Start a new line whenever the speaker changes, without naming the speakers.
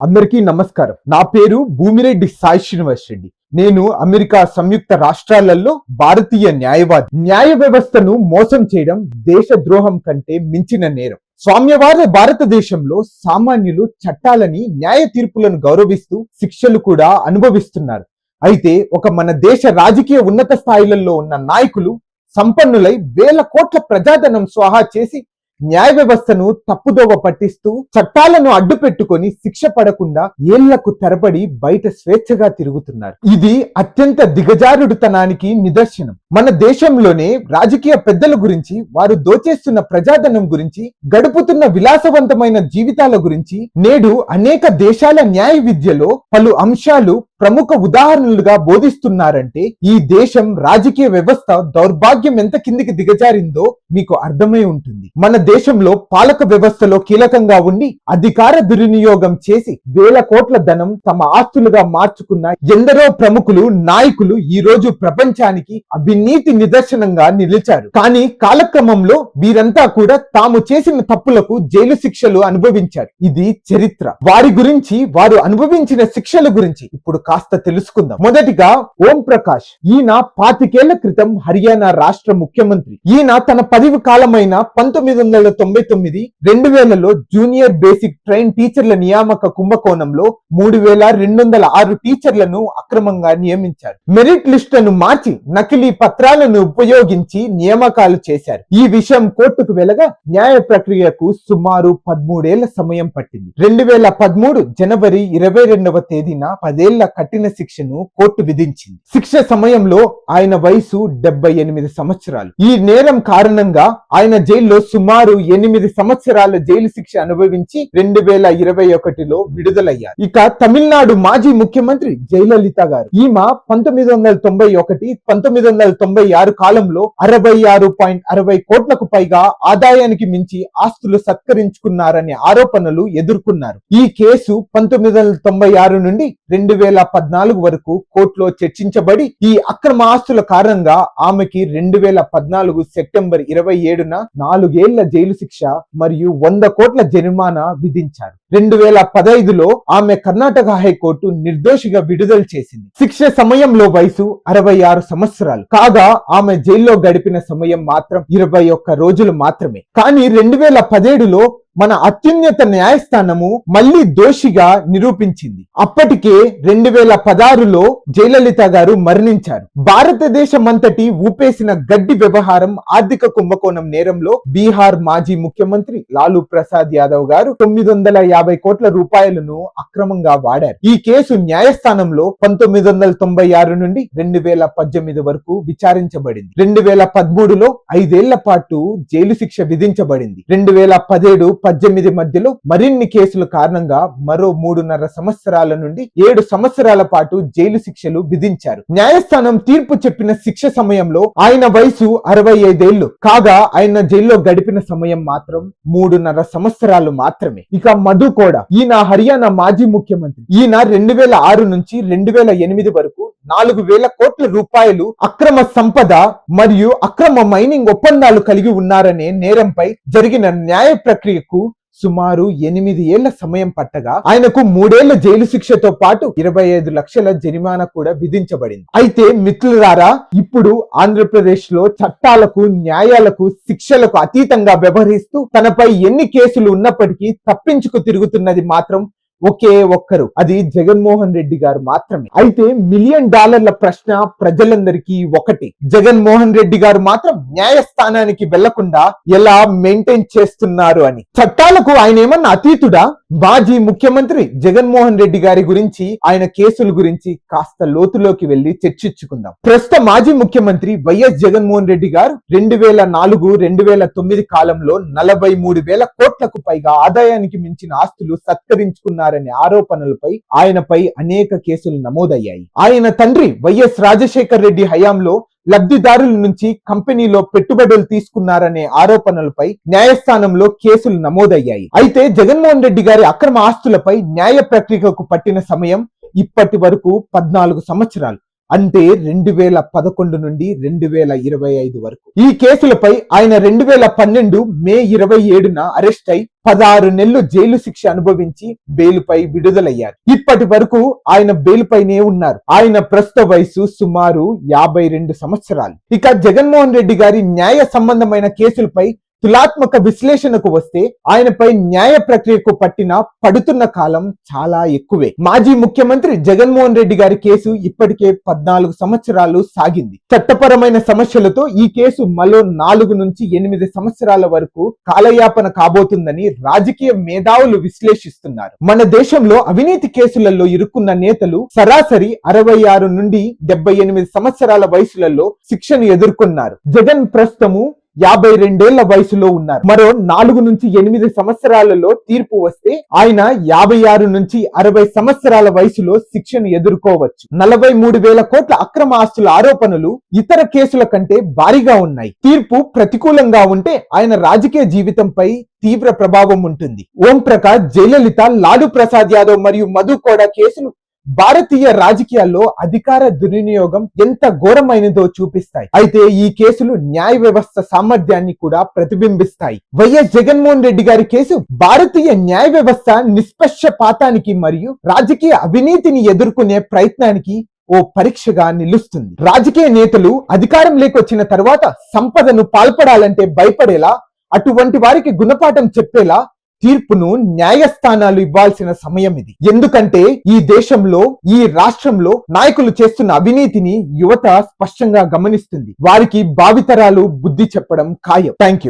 అందరికీ నమస్కారం. నా పేరు భూమిరెడ్డి సాయి శ్రీనివాస్ రెడ్డి. నేను అమెరికా సంయుక్త రాష్ట్రాలలో భారతీయ న్యాయవాది. న్యాయ వ్యవస్థను మోసం చేయడం దేశ ద్రోహం కంటే మించిన నేరం. స్వామ్యవాద భారతదేశంలో సామాన్యులు చట్టాలని న్యాయ తీర్పులను గౌరవిస్తూ శిక్షలు కూడా అనుభవిస్తున్నారు. అయితే ఒక మన దేశ రాజకీయ ఉన్నత స్థాయిలలో ఉన్న నాయకులు సంపన్నులై వేల కోట్ల ప్రజాధనం స్వాహా చేసి న్యాయ వ్యవస్థను తప్పుదోవ పట్టిస్తూ చట్టాలను అడ్డు పెట్టుకొని శిక్ష పడకుండా ఏళ్ళకు తరబడి బయట స్వేచ్ఛగా తిరుగుతున్నారు. ఇది అత్యంత దిగజారుడుతనానికి నిదర్శనం. మన దేశంలోనే రాజకీయ పెద్దల గురించి వారు దోచేస్తున్న ప్రజాధనం గురించి గడుపుతున్న విలాసవంతమైన జీవితాల గురించి నేడు అనేక దేశాల న్యాయ విద్యలో పలు అంశాలు ప్రముఖ ఉదాహరణలుగా బోధిస్తున్నారంటే ఈ దేశం రాజకీయ వ్యవస్థ దౌర్భాగ్యం ఎంత కిందికి దిగజారిందో మీకు అర్థమై ఉంటుంది. మన దేశంలో పాలక వ్యవస్థలో కీలకంగా ఉండి అధికార దుర్వినియోగం చేసి వేల కోట్ల ధనం తమ ఆస్తులుగా మార్చుకున్న ఎందరో ప్రముఖులు నాయకులు ఈ రోజు ప్రపంచానికి నీతి నిదర్శనంగా నిలిచారు. కానీ కాలక్రమంలో వీరంతా కూడా తాము చేసిన తప్పులకు జైలు శిక్షలు అనుభవించారు. ఇది చరిత్ర. వారి గురించి వారు అనుభవించిన శిక్షల గురించి ఇప్పుడు కాస్త తెలుసుకుందాం. మొదటిగా ఓం ప్రకాష్. ఈయన పాతికేళ్ళ క్రితం హర్యానా రాష్ట్ర ముఖ్యమంత్రి. ఈయన తన పదవి కాలమైన పంతొమ్మిది వందల తొంభై తొమ్మిది రెండు వేలలో జూనియర్ బేసిక్ ట్రైన్ టీచర్ల నియామక కుంభకోణంలో మూడు వేల రెండు వందల ఆరు టీచర్లను అక్రమంగా నియమించారు. మెరిట్ లిస్టులను మార్చి నకిలీ పత్రాలను ఉపయోగించి నియామకాలు చేశారు. ఈ విషయం కోర్టుకు వెళ్ళగా న్యాయ ప్రక్రియకు సుమారు పదమూడేళ్ళ సమయం పట్టింది. రెండు వేల పదమూడు జనవరి ఇరవై రెండవ తేదీన పదేళ్ళ కఠిన శిక్షను కోర్టు విధించింది. శిక్ష సమయంలో ఆయన వయసు డెబ్బై ఎనిమిది సంవత్సరాలు. ఈ నేరం కారణంగా ఆయన జైల్లో సుమారు ఎనిమిది సంవత్సరాల జైలు శిక్ష అనుభవించి రెండు వేల ఇరవై ఒకటిలో విడుదలయ్యారు. ఇక తమిళనాడు మాజీ ముఖ్యమంత్రి జయలలిత గారు. ఈమె పంతొమ్మిది వందల తొంభై ఒకటి పంతొమ్మిది వందల తొంభై ఆరు కాలంలో అరవై ఆరు పాయింట్ అరవై కోట్లకు పైగా ఆదాయానికి మించి ఆస్తులు సత్కరించుకున్నారనే ఆరోపణలు ఎదుర్కొన్నారు. ఈ కేసు పంతొమ్మిది వందల తొంభై ఆరు నుండి రెండు వేల పద్నాలుగు వరకు కోర్టులో చర్చించబడి ఈ అక్రమ ఆస్తుల కారణంగా ఆమెకి రెండు వేల పద్నాలుగు సెప్టెంబర్ ఇరవై ఏడున నాలుగేళ్ళ జైలు శిక్ష మరియు వంద కోట్ల జరిమానా విధించారు. రెండు వేల పదైదులో ఆమె కర్ణాటక హైకోర్టు నిర్దోషిగా విడుదల చేసింది. శిక్ష సమయంలో వయసు అరవై ఆరు సంవత్సరాలు. కాగా ఆమె జైల్లో గడిపిన సమయం మాత్రం ఇరవై ఒక్క రోజులు మాత్రమే. కానీ రెండు వేల పదిహేడులో మన అత్యున్నత న్యాయస్థానము మళ్ళీ దోషిగా నిరూపించింది. అప్పటికే రెండు వేల పదహారులో జయలలిత గారు మరణించారు. భారతదేశమంతటి ఊపేసిన గడ్డి వ్యవహారం ఆర్థిక కుంభకోణం నేరంలో బీహార్ మాజీ ముఖ్యమంత్రి లాలూ ప్రసాద్ యాదవ్ గారు తొమ్మిది వందల యాభై కోట్ల రూపాయలను అక్రమంగా వాడారు. ఈ కేసు న్యాయస్థానంలో పంతొమ్మిది వందల తొంభై ఆరు నుండి రెండు వేల పద్దెనిమిది వరకు విచారించబడింది. రెండు వేల పదమూడులో ఐదేళ్ళ పాటు జైలు శిక్ష విధించబడింది. రెండు వేల పదిహేడు పద్దెనిమిది మధ్యలో మరిన్ని కేసుల కారణంగా మరో మూడున్నర సంవత్సరాల నుండి ఏడు సంవత్సరాల పాటు జైలు శిక్షలు విధించారు. న్యాయస్థానం తీర్పు చెప్పిన శిక్ష సమయంలో ఆయన వయసు అరవై ఐదేళ్ళు కాగా ఆయన జైల్లో గడిపిన సమయం మాత్రం మూడున్నర సంవత్సరాలు మాత్రమే. ఇక మధు కూడా. ఈయన హర్యానా మాజీ ముఖ్యమంత్రి. ఈయన రెండు వేల ఆరు నుంచి రెండు వేల ఎనిమిది వరకు నాలుగు వేల కోట్ల రూపాయలు అక్రమ సంపద మరియు అక్రమ మైనింగ్ ఒప్పందాలు కలిగి ఉన్నారనే నేరంపై జరిగిన న్యాయ ప్రక్రియకు సుమారు ఎనిమిది ఏళ్ళ సమయం పట్టగా ఆయనకు మూడేళ్ళ జైలు శిక్షతో పాటు ఇరవై ఐదు లక్షల జరిమానా కూడా విధించబడింది. అయితే మిత్రులారా ఇప్పుడు ఆంధ్రప్రదేశ్లో చట్టాలకు న్యాయాలకు శిక్షలకు అతీతంగా వ్యవహరిస్తూ తనపై ఎన్ని కేసులు ఉన్నప్పటికీ తప్పించుకు తిరుగుతున్నది మాత్రం ఒకే ఒక్కరు. అది జగన్మోహన్ రెడ్డి గారు మాత్రమే. అయితే మిలియన్ డాలర్ల ప్రశ్న ప్రజలందరికీ ఒకటి. జగన్మోహన్ రెడ్డి గారు మాత్రం న్యాయస్థానానికి వెళ్ళకుండా ఎలా మెయింటైన్ చేస్తున్నారు అని. చట్టాలకు ఆయన ఏమన్నా అతీతుడా? మాజీ ముఖ్యమంత్రి జగన్మోహన్ రెడ్డి గారి గురించి ఆయన కేసుల గురించి కాస్త లోతులోకి వెళ్ళి చర్చించుకుందాం. ప్రస్తుత మాజీ ముఖ్యమంత్రి వైఎస్ జగన్మోహన్ రెడ్డి గారు రెండు వేల నాలుగు రెండు వేల తొమ్మిది కాలంలో నలభై మూడు వేల కోట్లకు పైగా ఆదాయానికి మించిన ఆస్తులు సత్కరించుకున్నారు. చేస్తున్నారనే ఆరోపణలపై ఆయనపై అనేక కేసులు నమోదయ్యాయి. ఆయన తండ్రి వైఎస్ రాజశేఖర్ రెడ్డి హయాంలో లబ్ధిదారుల నుంచి కంపెనీలో పెట్టుబడులు తీసుకున్నారనే ఆరోపణలపై న్యాయస్థానంలో కేసులు నమోదయ్యాయి. అయితే జగన్మోహన్ రెడ్డి గారి అక్రమ ఆస్తులపై న్యాయ ప్రక్రియకు పట్టిన సమయం ఇప్పటి వరకు పద్నాలుగు సంవత్సరాలు. అంటే రెండు వేల పదకొండు నుండి రెండు వేల ఇరవై ఐదు వరకు. ఈ కేసులపై ఆయన రెండు వేల పన్నెండు మే ఇరవై ఏడున అరెస్ట్ అయి పదహారు నెలలు జైలు శిక్ష అనుభవించి బెయిల్పై విడుదలయ్యారు. ఇప్పటి వరకు ఆయన బెయిల్పైనే ఉన్నారు. ఆయన ప్రస్తుత వయసు సుమారు యాభై రెండు సంవత్సరాలు. ఇక జగన్మోహన్ రెడ్డి గారి న్యాయ సంబంధమైన కేసులపై తులాత్మక విశ్లేషణకు వస్తే ఆయనపై న్యాయ ప్రక్రియకు పట్టిన పడుతున్న కాలం చాలా ఎక్కువే. మాజీ ముఖ్యమంత్రి జగన్మోహన్ రెడ్డి గారి కేసు ఇప్పటికే పద్నాలుగు సంవత్సరాలు సాగింది. చట్టపరమైన సమస్యలతో ఈ కేసు మరో నాలుగు నుంచి ఎనిమిది సంవత్సరాల వరకు కాలయాపన కాబోతుందని రాజకీయ మేధావులు విశ్లేషిస్తున్నారు. మన దేశంలో అవినీతి కేసులలో ఇరుక్కున్న నేతలు సరాసరి అరవై ఆరు నుండి డెబ్బై ఎనిమిది సంవత్సరాల వయసులలో శిక్షను ఎదుర్కొన్నారు. జగన్ ప్రస్తుతము యాభై రెండేళ్ళ వయసులో ఉన్నారు. మరో నాలుగు నుంచి ఎనిమిది సంవత్సరాలలో తీర్పు వస్తే ఆయన యాభై ఆరు నుంచి అరవై సంవత్సరాల వయసులో శిక్షను ఎదుర్కోవచ్చు. నలభై మూడు వేల కోట్ల అక్రమ ఆస్తుల ఆరోపణలు ఇతర కేసుల కంటే భారీగా ఉన్నాయి. తీర్పు ప్రతికూలంగా ఉంటే ఆయన రాజకీయ జీవితంపై తీవ్ర ప్రభావం ఉంటుంది. ఓం ప్రకాష్ జయలలిత లాలు ప్రసాద్ యాదవ్ మరియు మధు కూడా కేసులు భారతీయ రాజకీయాల్లో అధికార దుర్వినియోగం ఎంత ఘోరమైనదో చూపిస్తాయి. అయితే ఈ కేసులు న్యాయ వ్యవస్థ సామర్థ్యాన్ని కూడా ప్రతిబింబిస్తాయి. వైఎస్ జగన్మోహన్ రెడ్డి గారి కేసు భారతీయ న్యాయ వ్యవస్థ నిష్పక్షపాతానికి మరియు రాజకీయ అవినీతిని ఎదుర్కొనే ప్రయత్నానికి ఓ పరీక్షగా నిలుస్తుంది. రాజకీయ నేతలు అధికారం లేకొచ్చిన తర్వాత సంపదను పాల్పడాలంటే భయపడేలా అటువంటి వారికి గుణపాఠం చెప్పేలా తీర్పును న్యాయస్థానాలు ఇవ్వాల్సిన సమయం ఇది. ఎందుకంటే ఈ దేశంలో ఈ రాష్ట్రంలో నాయకులు చేస్తున్న అవినీతిని యువత స్పష్టంగా గమనిస్తుంది. వారికి భావితరాలు బుద్ధి చెప్పడం ఖాయం. Thank you